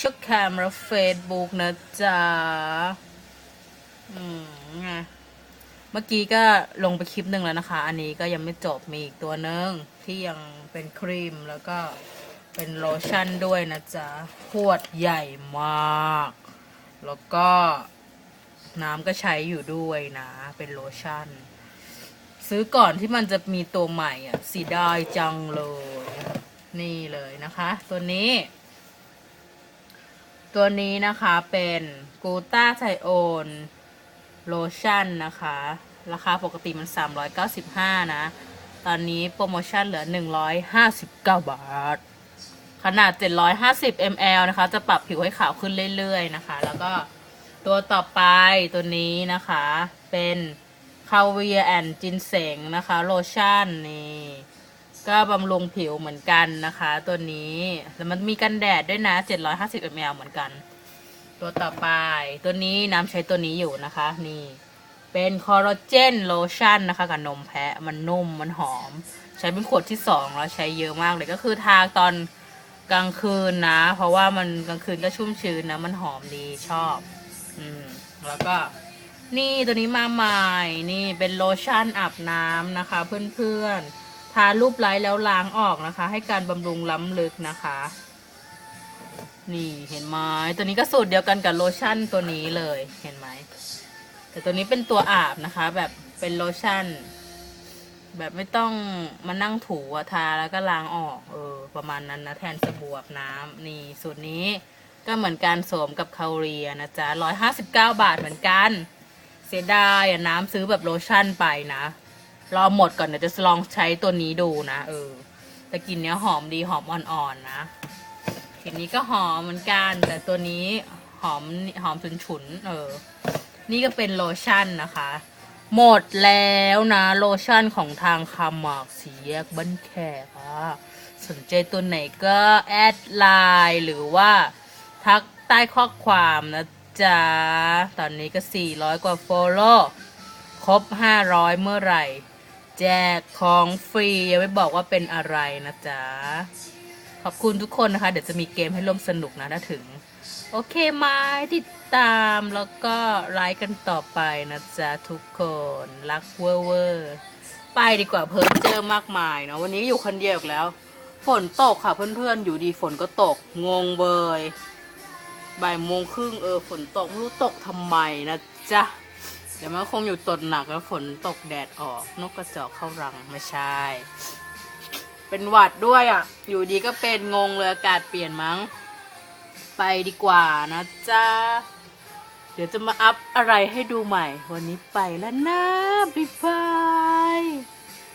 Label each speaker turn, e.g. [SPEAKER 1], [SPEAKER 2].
[SPEAKER 1] ชแคมและเฟซบุ๊กนะจ๊ะ อืมไงเมื่อกี้ก็ลงไปคลิปหนึ่งแล้วนะคะ อันนี้ก็ยังไม่จบมีอีกตัวหนึ่งที่ยังเป็นครีมแล้วก็เป็นโลชั่นด้วยนะจ๊ะขวดใหญ่มาก แล้วก็น้ำก็ใช้อยู่ด้วยนะ เป็นโลชั่น ซื้อก่อนที่มันจะมีตัวใหม่อะสีได้จังเลย นี่เลยนะคะ ตัวนี้ ตัวนี้นะคะเป็นกูต้าไทโอนโลชั่นนะคะ ราคาปกติมัน 395 นะ ตอนนี้โปรโมชั่นเหลือ 159 บาท ขนาด 750 ml นะคะ จะปรับผิวให้ขาวขึ้นเรื่อยๆนะคะ แล้วก็ตัวต่อไปตัวนี้นะคะ เป็นคาเวียแอนจินเสงนะคะ โลชั่นนี่ ก็บำรุงผิวเหมือนกันนะคะ ตัวนี้แต่มันมีกันแดดด้วยนะ 750 ml เหมือนกัน ตัวต่อไป ตัวนี้น้ำใช้ตัวนี้อยู่นะคะ นี่เป็นคอลลาเจนโลชั่นนะคะ กับนมแพะมันนุ่มมันหอม ใช้เป็นขวดที่สองแล้วใช้เยอะมากเลยก็คือทาตอนกลางคืนนะ เพราะว่ามันกลางคืนก็ชุ่มชื้นนะ มันหอมดีชอบ อืม แล้วก็นี่ตัวนี้มาใหม่ นี่เป็นโลชั่นอาบน้ำนะคะ เพื่อนๆารูปไล้แล้วล้างออกนะคะ ให้การบำรุงล้ำลึกนะคะ นี่เห็นไหมตัวนี้ก็สูตรเดียวกันกับโลชั่นตัวนี้เลยเห็นไหมแต่ตัวนี้เป็นตัวอาบนะคะ แบบเป็นโลชั่น แบบไม่ต้องมานั่งถูอะทาแล้วก็ล้างออก เออ ประมาณนั้นนะแทนสบู่อาบน้ำนี่สูตรนี้ก็เหมือนการสวมกับคาเรียนะจ๊ะร้อยห้าสิบเก้าบาทเหมือนกัน เสียดายอะน้ำซื้อแบบโลชั่นไปนะ รอหมดก่อนเดี๋ยวจะลองใช้ตัวนี้ดูนะเออแต่กลิ่นเนี้ยหอมดีหอมอ่อนๆนะกลิ่นนี้ก็หอมเหมือนกัน แต่ตัวนี้หอมหอมฉุนๆเออ นี่ก็เป็นโลชั่นนะคะ หมดแล้วนะโลชั่นของทางคาหมากสีแยกบ้านแขกอะสนใจตัวไหนก็แอดไลน์หรือว่าทักใต้ข้อความนะจ๊ะ ตอนนี้ก็ 400 กว่าโฟโล่ครบ 500 เมื่อไหร่ แจกของฟรียังไม่บอกว่าเป็นอะไรนะจ๊ะ ขอบคุณทุกคนนะคะ เดี๋ยวจะมีเกมให้ร่วมสนุกนะถ้าถึง โอเคไหมติดตามแล้วก็ไลค์กันต่อไปนะจ๊ะ ทุกคนรักเวอร์เวอร์ไปดีกว่าเพิ่มเจอมากมายเนาะวันนี้อยู่คนเดียวอีกแล้ว ฝนตกค่ะเพื่อนๆ อยู่ดีฝนก็ตก งงเบยบ่ายโมงครึ่งเออฝนตกไม่รู้ตกทำไมนะจ๊ะ เดี๋ยวมันคงอยู่ตนหนักแล้วฝนตกแดดออก นกกระจอกเข้ารังไม่ใช่ เป็นหวัดด้วยอะ อยู่ดีก็เป็นงงเลยอากาศเปลี่ยนมั้ง ไปดีกว่านะจ๊ะ เดี๋ยวจะมาอัพอะไรให้ดูใหม่ วันนี้ไปแล้วนะ บ๊ายบาย